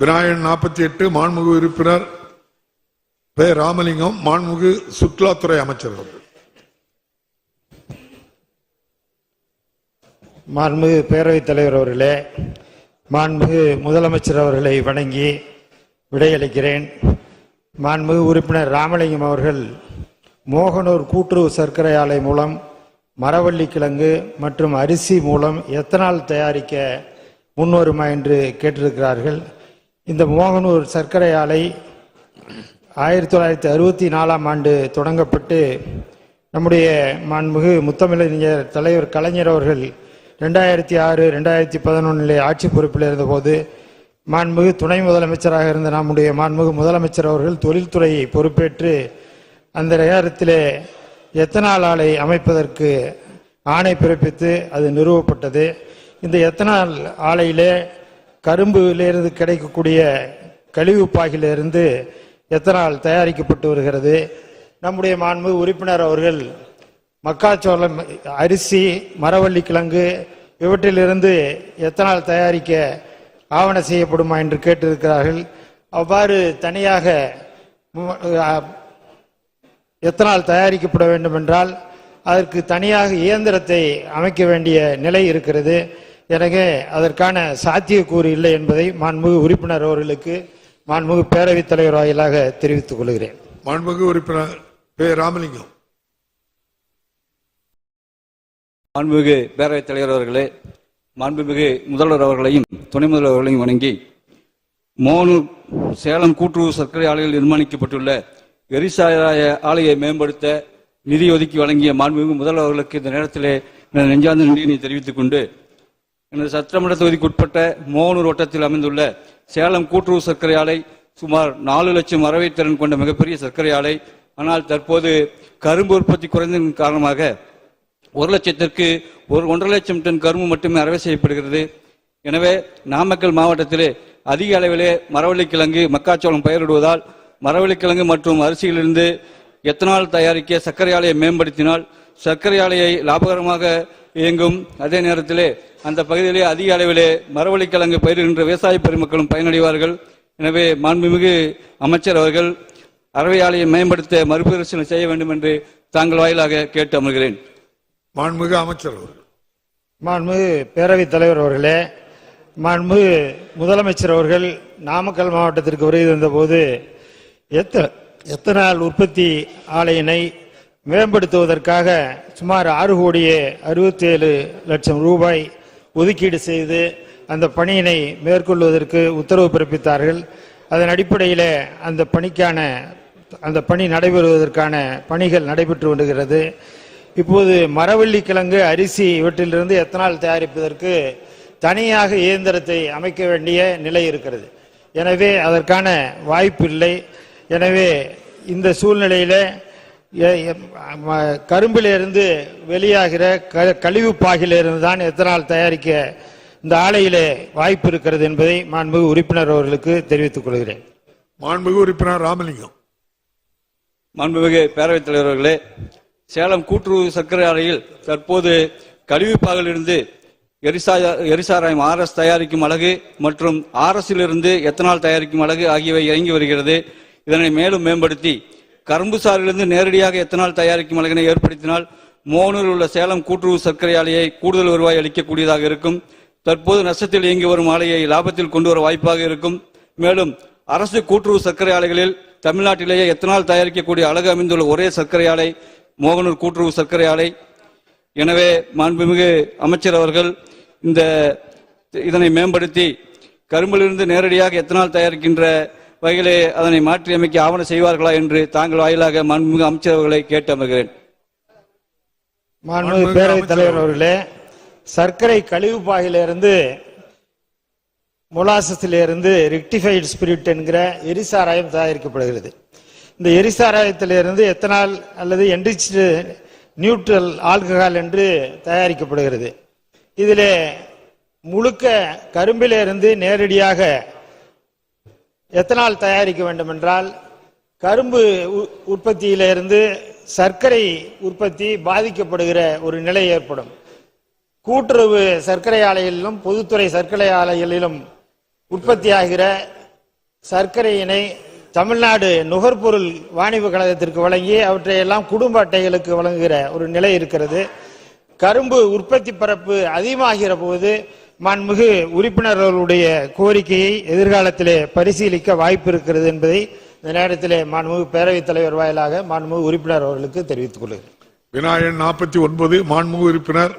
விநாயகன் நாற்பத்தி எட்டு மாண்புமிகு உறுப்பினர் பே ராமலிங்கம் மாண்புமிகு சுற்றுலாத்துறை அமைச்சர் மாண்புமிகு பேரவைத் தலைவர் அவர்களே மாண்புமிகு முதலமைச்சர் அவர்களை வணங்கி விடையளிக்கிறேன். மாண்புமிகு உறுப்பினர் ராமலிங்கம் அவர்கள் மோகனூர் கூட்டுறவு சர்க்கரை ஆலை மூலம் மரவள்ளி கிழங்கு மற்றும் அரிசி மூலம் எத்தனால் தயாரிக்க முன்வருமா என்று கேட்டிருக்கிறார்கள். இந்த மோகனூர் சர்க்கரை ஆலை ஆயிரத்தி தொள்ளாயிரத்தி அறுபத்தி நாலாம் ஆண்டு தொடங்கப்பட்டு நம்முடைய மாண்புமிகு முத்தமிழறிஞர் தலைவர் கலைஞர் அவர்கள் ரெண்டாயிரத்தி ஆறு ரெண்டாயிரத்தி பதினொன்றிலே ஆட்சி பொறுப்பில் இருந்தபோது மாண்புமிகு துணை முதலமைச்சராக இருந்த நம்முடைய மாண்புமிகு முதலமைச்சர் அவர்கள் தொழில்துறையை பொறுப்பேற்று அந்த நேரத்திலே எத்தனால் ஆலை அமைப்பதற்கு ஆணை பிறப்பித்து அது நிறுவப்பட்டது. இந்த எத்தனால் ஆலையிலே கரும்புலேருந்து கிடைக்கக்கூடிய கழிவு பாகிலிருந்து எத்தனால் தயாரிக்கப்பட்டு வருகிறது. நம்முடைய மாண்பு உறுப்பினர் அவர்கள் மக்காச்சோளம் அரிசி மரவள்ளி கிழங்கு இவற்றிலிருந்து எத்தனால் தயாரிக்க ஆவண செய்யப்படுமா என்று கேட்டிருக்கிறார்கள். அவ்வாறு தனியாக எத்தனால் தயாரிக்கப்பட வேண்டும் என்றால் அதற்கு தனியாக இயந்திரத்தை அமைக்க வேண்டிய நிலை இருக்கிறது. எனவே அதற்கான சாத்தியக்கூறு இல்லை என்பதை மாண்புமிகு உறுப்பினர் அவர்களுக்கு மாண்புமிகு பேரவைத் தலைவர் வாயிலாக தெரிவித்துக் கொள்கிறேன். மாண்புமிகு உறுப்பினர் பே ராமலிங்கம். மாண்புமிகு பேரவைத் தலைவர் அவர்களே மாண்புமிகு முதல்வர் அவர்களையும் துணை முதல்வர் அவர்களையும் வணங்கி மோனூர் சேலம் கூட்டுறவு சர்க்கரை ஆலையில் நிர்மாணிக்கப்பட்டுள்ள எரிசாராய ஆலையை மேம்படுத்த நிதி ஒதுக்கி வழங்கிய மாண்புமிகு முதல்வர் அவர்களுக்கு இந்த நேரத்திலே நெஞ்சார்ந்த நன்றியினை தெரிவித்துக் கொண்டு எனது சட்டமன்ற தொகுதிக்கு உட்பட்ட மோகனூர் வட்டத்தில் அமைந்துள்ள சேலம் கூட்டுறவு சர்க்கரை ஆலை சுமார் நாலு லட்சம் அறவை திறன் கொண்ட மிகப்பெரிய சர்க்கரை ஆலை ஆனால் தற்போது கரும்பு உற்பத்தி குறைந்ததன் காரணமாக ஒரு லட்சத்திற்கு ஒரு ஒன்றரை லட்சம் டன் கரும்பு மட்டுமே அறவை செய்யப்படுகிறது. எனவே நாமக்கல் மாவட்டத்திலே அதிக அளவிலே மரவள்ளி கிழங்கு மக்காச்சோளம் பயிரிடுவதால் மரவள்ளி கிழங்கு மற்றும் அரிசியிலிருந்து எத்தனால் தயாரிக்க சர்க்கரை ஆலையை மேம்படுத்தினால் சர்க்கரை ஆலையை லாபகரமாக இயங்கும். அதே நேரத்திலே அந்த பகுதியிலே அதிக அளவிலே மரவள்ளி கிழங்கு பயிரிடுகின்ற விவசாய பெருமக்களும் பயனடைவார்கள். எனவே மாண்புமிகு அமைச்சர் அவர்கள் அறவை ஆலையை மேம்படுத்த மறுபரிசீலனை செய்ய வேண்டும் என்று தாங்கள் வாயிலாக கேட்டு அமர்கிறேன். மாண்புமிகு அமைச்சர் அவர்கள். மாண்புமிகு பேரவைத் தலைவர் அவர்களே மாண்புமிகு முதலமைச்சர் அவர்கள் நாமக்கல் மாவட்டத்திற்கு வருகை தந்தபோது எத்த எத்தனால் உற்பத்தி ஆலையினை மேம்படுத்துவதற்காக சுமார் ஆறு கோடியே அறுபத்தி ஏழு லட்சம் ரூபாய் ஒதுக்கீடு செய்து அந்த பணியினை மேற்கொள்வதற்கு உத்தரவு பிறப்பித்தார்கள். அதன் அடிப்படையில் அந்த பணிக்கான அந்த பணி நடைபெறுவதற்கான பணிகள் நடைபெற்று வருகிறது இப்போது மரவள்ளி கிழங்கு அரிசி இவற்றிலிருந்து எத்தனால் தயாரிப்பதற்கு தனியாக இயந்திரத்தை அமைக்க வேண்டிய நிலை இருக்கிறது. எனவே அதற்கான வாய்ப்பு இல்லை எனவே இந்த சூழ்நிலையில் கரும்பிலிருந்து வெளியாகிற க- கழிவு பாகிலிருந்து தான் எத்தனால் தயாரிக்க இந்த ஆலையிலே வாய்ப்பு இருக்கிறது என்பதை மாண்புமிகு உறுப்பினர் அவர்களுக்கு தெரிவித்துக் கொள்கிறேன். மாண்புமிகு உறுப்பினர் ராமலிங்கம். மாண்புமிகு பேரவைத் தலைவர் அவர்களே சேலம் கூட்டுறவு சர்க்கரை ஆலையில் தற்போது கழிவுப்பாகிலிருந்து எரிசாய எரிசாராயம் ஆர்எஸ் தயாரிக்கும் அலகு மற்றும் ஆர்எஸ்ஸிலிருந்து எத்தனால் தயாரிக்கும் அலகு ஆகியவை இயங்கி வருகிறது. இதனை மேலும் மேம்படுத்தி கரும்பு சாறிலிருந்து நேரடியாக எத்தனால் தயாரிக்கும் அலகினை ஏற்படுத்தினால் மோனூரில் உள்ள சேலம் கூட்டுறவு சர்க்கரை ஆலையை கூடுதல் வருவாய் அளிக்கக்கூடியதாக இருக்கும். தற்போது நஷ்டத்தில் இயங்கி வரும் ஆலையை லாபத்தில் கொண்டு வர வாய்ப்பாக இருக்கும். மேலும் அரசு கூட்டுறவு சர்க்கரை ஆலைகளில் தமிழ்நாட்டிலேயே எத்தனால் தயாரிக்கக்கூடிய அழகு அமைந்துள்ள ஒரே சர்க்கரை ஆலை மோகனூர் கூட்டுறவு சர்க்கரை ஆலை எனவே மாண்புமிகு அமைச்சர் அவர்கள் இந்த இதனை மேம்படுத்தி கரும்பிலிருந்து நேரடியாக எத்தனால் தயாரிக்கின்ற வகையிலே அதனை மாற்றி அமைக்க ஆவண செய்வார்களா என்று தாங்கள் வாயிலாக மாண்புமிகு அமைச்சர் அவர்களை கேட்டு அமர்கிறேன் மாண்புமிகு பேரவைத் தலைவர் அவர்களே. சர்க்கரை கழிவு பாகிலிருந்து மொலாசஸிலிருந்து ரெக்டிஃபைடு ஸ்பிரிட் என்கிற எரிசாராயம் தயாரிக்கப்படுகிறது. இந்த எரிசாராயத்திலிருந்து எத்தனால் அல்லது என்ரிச்டு நியூட்ரல் ஆல்கஹால் என்று தயாரிக்கப்படுகிறது. இதிலே முழுக்க கரும்பிலிருந்து நேரடியாக எத்தனால் தயாரிக்க வேண்டும் என்றால் கரும்பு உ- உற்பத்தியிலிருந்து சர்க்கரை உற்பத்தி பாதிக்கப்படுகிற ஒரு நிலை ஏற்படும். கூட்டுறவு சர்க்கரை ஆலைகளிலும் பொதுத்துறை சர்க்கரை ஆலைகளிலும் உற்பத்தியாகிற சர்க்கரையினை தமிழ்நாடு நுகர்பொருள் வாணிப கழகத்திற்கு வழங்கி அவற்றையெல்லாம் குடும்ப அட்டைகளுக்கு வழங்குகிற ஒரு நிலை இருக்கிறது. கரும்பு உற்பத்தி பரப்பு அதிகமாகிற போது மாண்புமிகு உறுப்பினர்களுடைய கோரிக்கையை எதிர்காலத்திலே பரிசீலிக்க வாய்ப்பு இருக்கிறது என்பதை இந்த நேரத்திலே மாண்புமிகு பேரவைத் தலைவர் வாயிலாக மாண்புமிகு உறுப்பினர் அவர்களுக்கு தெரிவித்துக் கொள்கிறேன். விநாயகன் நாற்பத்தி ஒன்பது மாண்புமிகு உறுப்பினர்